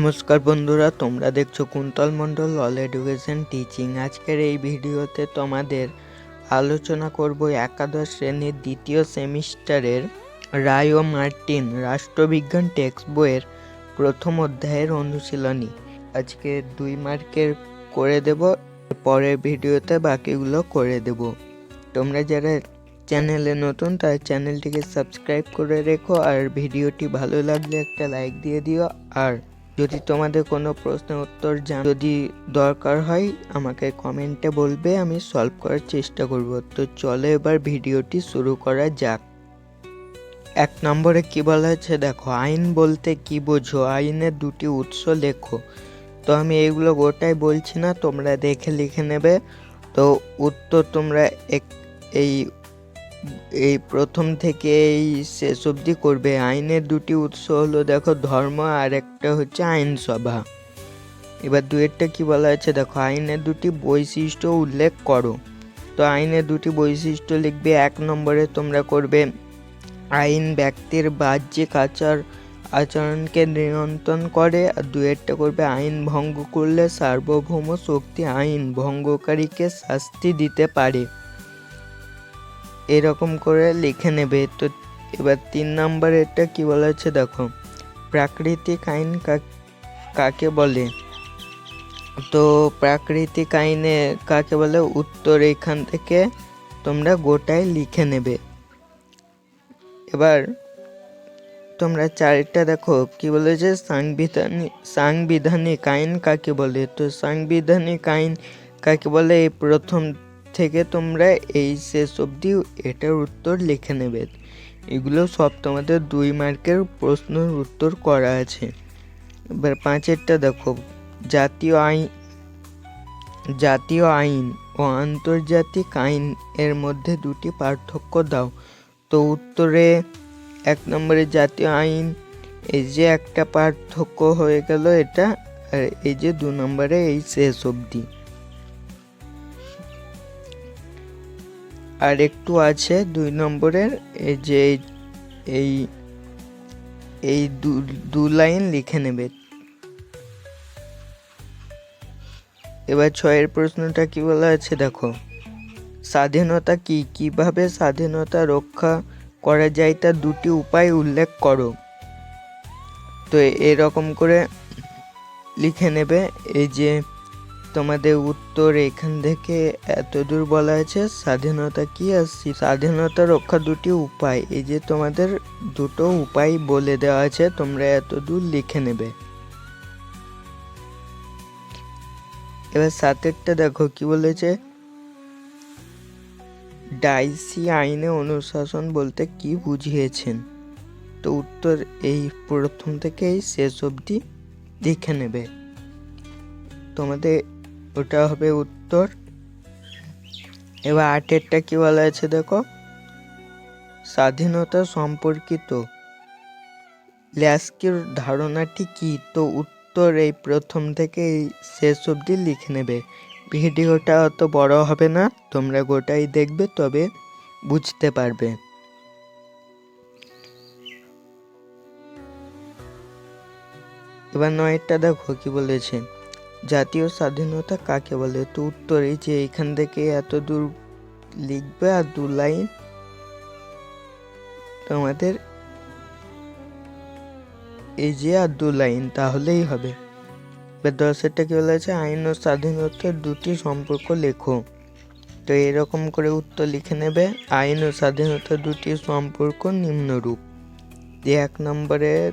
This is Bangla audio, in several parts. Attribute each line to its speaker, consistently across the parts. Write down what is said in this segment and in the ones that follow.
Speaker 1: নমস্কার বন্ধুরা, তোমরা দেখছ Kuntal Mondal all education teaching আজকের এই ভিডিওতে তোমাদের আলোচনা করব একাদশ শ্রেণির দ্বিতীয় সেমিস্টারের রায় ও মার্টিন রাষ্ট্রবিজ্ঞান টেক্সট বইয়ের প্রথম অধ্যায়ের অনুশীলনী। আজকে দুই মার্কের করে দেব, পরের ভিডিওতে বাকিগুলো করে দেব। তোমরা যারা চ্যানেলে নতুন তার চ্যানেলটিকে সাবস্ক্রাইব করে রেখো, আর ভিডিওটি ভালো লাগলে একটা লাইক দিয়ে দিও, আর যদি তোমাদের কোনো প্রশ্নের উত্তর জান যদি দরকার হয়, আমাকে কমেন্টে বলবে, আমি সলভ করার চেষ্টা করব। তো চলো এবার ভিডিওটি শুরু করা যাক। এক নম্বরে কি বলা হয়েছে? দেখো, আইন বলতে কি বোঝো? আইনের দুটি উৎস লেখো। তো আমি এগুলো গোটাই বলছি না, তোমরা দেখে লিখে নেবে। তো উত্তর তোমরা এক- এই এই প্রথম থেকে এই শেষ অবধি করবে। আইনের দুটি উৎস হলো, দেখো, ধর্ম আর একটা হচ্ছে আইনসভা। এবার দুয়েরটা কি বলা আছে দেখো, আইনের দুটি বৈশিষ্ট্য উল্লেখ করো। তো আইনের দুটি বৈশিষ্ট্য লিখবে, এক নম্বরে তোমরা করবে, আইন ব্যক্তির বাহ্যিক আচার, আচরণকে নিয়ন্ত্রণ করে, আর দুয়েরটা করবে, আইন ভঙ্গ করলে সার্বভৌম শক্তি আইন ভঙ্গকারীকে শাস্তি দিতে পারে। এরকম করে লিখে নেবে। তো এবার তিন নম্বরেরটা কি বলা আছে দেখো? প্রাকৃতিক আইন কাক- বলে? তো প্রাকৃতিক আইনে কাকে বলে? উত্তর এখান থেকে তোমরা গোটাই লিখে নেবে। এবার তোমরা চারটা দেখো, কি বলেছে সাংবিধানিক সাংবিধানিক আইন কাকে বলে? তো সাংবিধানিক আইন কাকে বলে? এই প্রথম থেকে তোমরা এই শেষ অবধি এটার উত্তর লিখে নেবে। এগুলো সব তোমাদের দুই মার্কের প্রশ্নের উত্তর করা আছে। এবার পাঁচেরটা দেখো। জাতীয় আইন জাতীয় আইন ও আন্তর্জাতিক আইন এর মধ্যে দুটি পার্থক্য দাও। তো উত্তরে এক নম্বরে জাতীয় আইন, এই যে একটা পার্থক্য হয়ে গেল এটা, আর এই যে দু নম্বরে এই শেষ অবধি। আর একটু আছে দুই নম্বরের, এই যে এই- এই দু- লাইন লিখে নেবে। এবার ছয়ের প্রশ্নটা কি বলা আছে দেখো। স্বাধীনতা কি? কীভাবে স্বাধীনতা রক্ষা করা যায় তার দুটি উপায় উল্লেখ করো। তো এরকম করে লিখে নেবে, এই যে তোমাদের উত্তর এখান থেকে এত দূর বলা আছে স্বাধীনতা কি আর স্বাধীনতা রক্ষা দুটি উপায়। এই যে তোমাদের দুটো উপায় বলে দেওয়া আছে, তোমরা এত দূর লিখে নেবে। এবার সাতেরটা দেখো, কি বলেছে? ডাইসি আইনে অনুশাসন বলতে কি বুঝিয়েছেন? তো উত্তর এই প্রথম থেকে শেষ অবধি দেখে নেবে। তোমাদের ওটা হবে উত্তর। এবার আটেরটা কি বলা আছে দেখো? স্বাধীনতা সম্পর্কিত। ল্যাস্কির ধারণাটি কি? তো উত্তর এই প্রথম থেকে এই শেষ অবধি লিখে নেবে। ভিডিওটা অত বড় হবে না, তোমরা গোটাই দেখবে, তবে বুঝতে পারবে। এবার নয়টা দেখো কি বলেছে। জাতীয় স্বাধীনতা কাকে বলে? তো উত্তর এই যে এখান থেকে এত দূর লিখবে আর দু লাইন তোমাদের এই যে আর দু লাইন, তাহলেই হবে। এবার দশেরটা কি বলেছে? আইন ও স্বাধীনতার দুটি সম্পর্ক লেখো। তো এরকম করে উত্তর লিখে নেবে। আইন ও স্বাধীনতার দুটি সম্পর্ক নিম্নরূপ। এক নম্বরে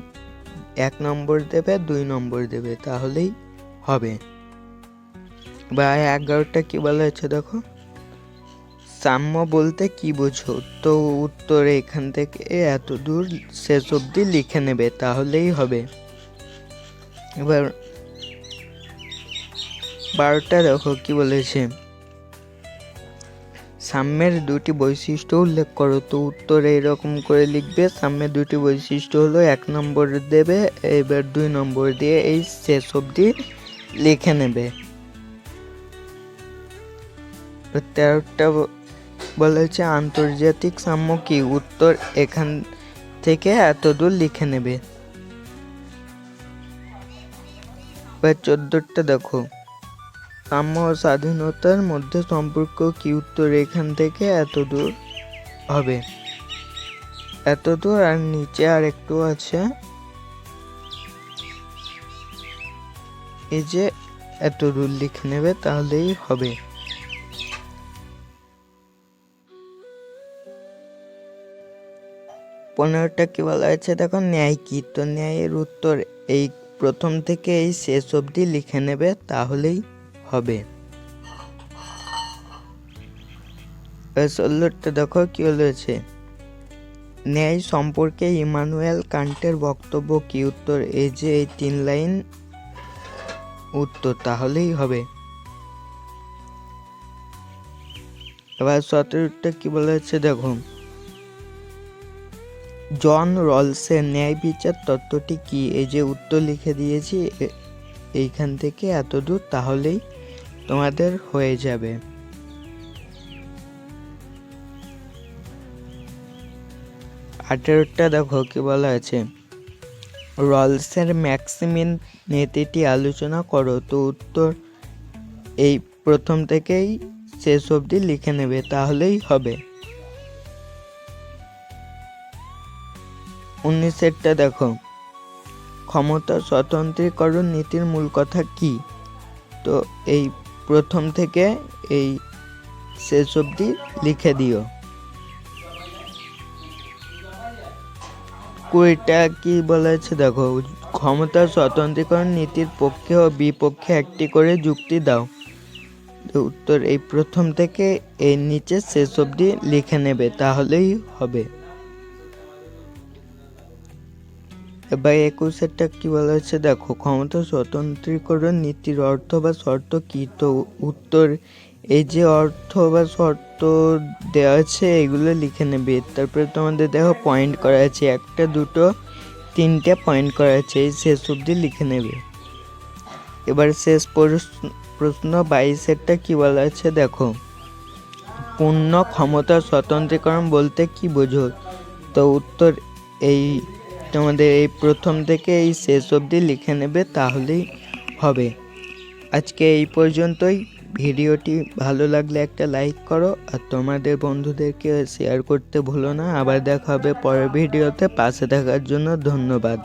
Speaker 1: এক নম্বর দেবে, দুই নম্বর দেবে, তাহলেই হবে। বা এগারোটা কি বলা হচ্ছে দেখো? সাম্য বলতে কি বোঝো? তো উত্তরে এখান থেকে এত দূর শেষ অবধি লিখে নেবে, তাহলেই হবে। এবার বারোটা দেখো কি বলেছে। সাম্যের দুটি বৈশিষ্ট্য উল্লেখ করো, তো উত্তরে এরকম করে লিখবে, সাম্যের দুটি বৈশিষ্ট্য হলো, এক নম্বর দেবে, এবার দুই নম্বর দিয়ে এই শেষ অবধি লিখে নেবে। তেরোটা ব- বলা হচ্ছে, আন্তর্জাতিক সাম্য কি? উত্তর এখান থেকে এত দূর লিখে নেবে। এবার চোদ্দোটা দেখো। সাম্য ও স্বাধীনতার মধ্যে সম্পর্ক কি? উত্তর এখান থেকে এত দূর হবে। এত দূর আর নিচে আর একটু আছে। এই যে এত রুল লিখে নেবে, তাহলেই হবে। পনেরোটা কি বলা আছে দেখো, ন্যায় কি? তো ন্যায়ের উত্তর এই প্রথম থেকে এই শেষ অবধি লিখে নেবে, তাহলেই হবে। ষোলোটা দেখো, কি হয়েছে? ন্যায় সম্পর্কে ইমানুয়েল কান্টের বক্তব্য কি? উত্তর এই যে এই তিন লাইন উত্তর তাহলেই হবে। এবার সতেরোটা কি বলেছে দেখো জন রলসের ন্যায় বিচার তত্ত্বটি কি? এই যে উত্তর লিখে দিয়েছি এইখান থেকে এত দূর তাহলেই তোমাদের হয়ে যাবে। আঠেরোটা দেখো কি বলা আছে রলসের ম্যাক্সিমিন নীতিটি আলোচনা করো, তো উত্তর এই প্রথম থেকেই শেষ অবধি লিখে নেবে, তাহলেই হবে। উনিশেরটা দেখো। ক্ষমতা স্বতন্ত্রীকরণ নীতির মূল কথা কি? তো এই প্রথম থেকে এই শেষ অবধি লিখে দিও। কুড়িটা কি বলেছে? দেখো, ক্ষমতা স্বতন্ত্রীকরণ নীতির পক্ষে ও বিপক্ষে একটি করে যুক্তি দাও। উত্তর, এই প্রথম থেকে এই নিচে শেষ অবধি লিখে নেবে, তাহলেই হবে। এবার একুশেরটা কি বলা হচ্ছে দেখো, ক্ষমতা স্বতন্ত্রীকরণ নীতির অর্থ বা শর্ত কি? তো উত্তর এই যে অর্থ বা শর্ত দেওয়া আছে, এগুলো লিখে নেবে। তারপরে তোমাদের দেখো পয়েন্ট করা আছে, একটা, দুটো, তিনটে পয়েন্ট করা আছে, এই শেষ অবধি লিখে নেবে। এবার শেষ প্রশ্ন বাইশেরটা কি বলা আছে দেখো। পূর্ণ ক্ষমতা স্বতন্ত্রীকরণ বলতে কি বোঝো? তো উত্তর এই, তোমাদের এই প্রথম থেকে এই শেষ অবধি লিখে নেবে, তাহলেই হবে। আজকে এই পর্যন্তই। ভিডিওটি ভালো লাগলে একটা লাইক করো আর তোমাদের বন্ধুদেরকে শেয়ার করতে ভুলো না। আবার দেখা হবে পরের ভিডিওতে। পাশে থাকার জন্য ধন্যবাদ।